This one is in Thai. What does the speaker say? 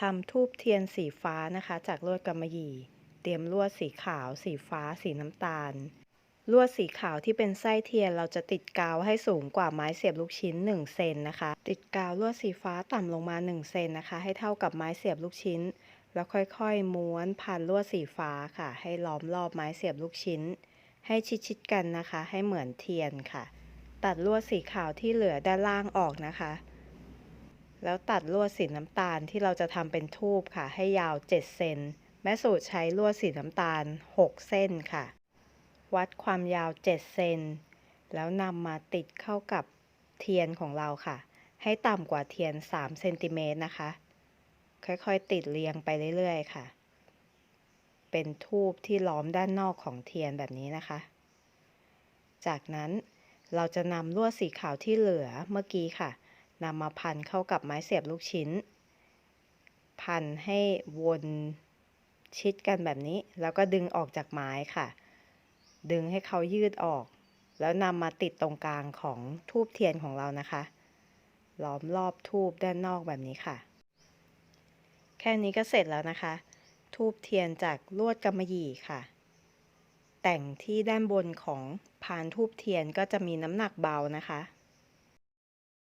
ทำทูบเทียนสีฟ้านะคะ จากลวดกำมะหยี่ เตรียมลวดสีขาว สีฟ้า สีน้ำตาล ลวดสีขาวที่เป็นไส้เทียนเราจะติดกาวให้สูงกว่าไม้เสียบลูกชิ้น 1 เซนนะคะ ติดกาวลวดสีฟ้าต่ำลงมา 1 เซนนะคะ ให้เท่ากับไม้เสียบลูกชิ้น แล้วค่อยๆ ม้วนพันลวดสีฟ้าค่ะ ให้ล้อมรอบไม้เสียบลูกชิ้น ให้ชิดๆกันนะคะ ให้เหมือนเทียนค่ะ ตัดลวดสีขาวที่เหลือด้านล่างออกนะคะ แล้วตัดลวดสีน้ำตาลที่เราจะทำเป็นทูบค่ะ ให้ยาว 7 เซน แม่สูตรใช้ลวดสีน้ำตาล 6 เส้นค่ะ วัดความยาว 7 เซน แล้วนำมาติดเข้ากับเทียนของเราค่ะ ให้ต่ำกว่าเทียน 3 เซนติเมตรนะคะ ค่อยๆ ติดเรียงไปเรื่อยๆ ค่ะ เป็นทูบที่ล้อมด้านนอกของเทียนแบบนี้นะคะ จากนั้นเราจะนำลวดสีขาวที่เหลือเมื่อกี้ค่ะ นำมาพันเข้ากับไม้เสียบลูกชิ้น พันให้วนชิดกันแบบนี้ แล้วก็ดึงออกจากไม้ค่ะ ดึงให้เขายืดออก แล้วนำมาติดตรงกลางของทูบเทียนของเรานะคะล้อมรอบทูบด้านนอกแบบนี้ค่ะ แค่นี้ก็เสร็จแล้วนะคะ ทูบเทียนจากลวดกำมะหยี่ค่ะ แต่งที่ด้านบนของพานทูบเทียนก็จะมีน้ำหนักเบานะคะ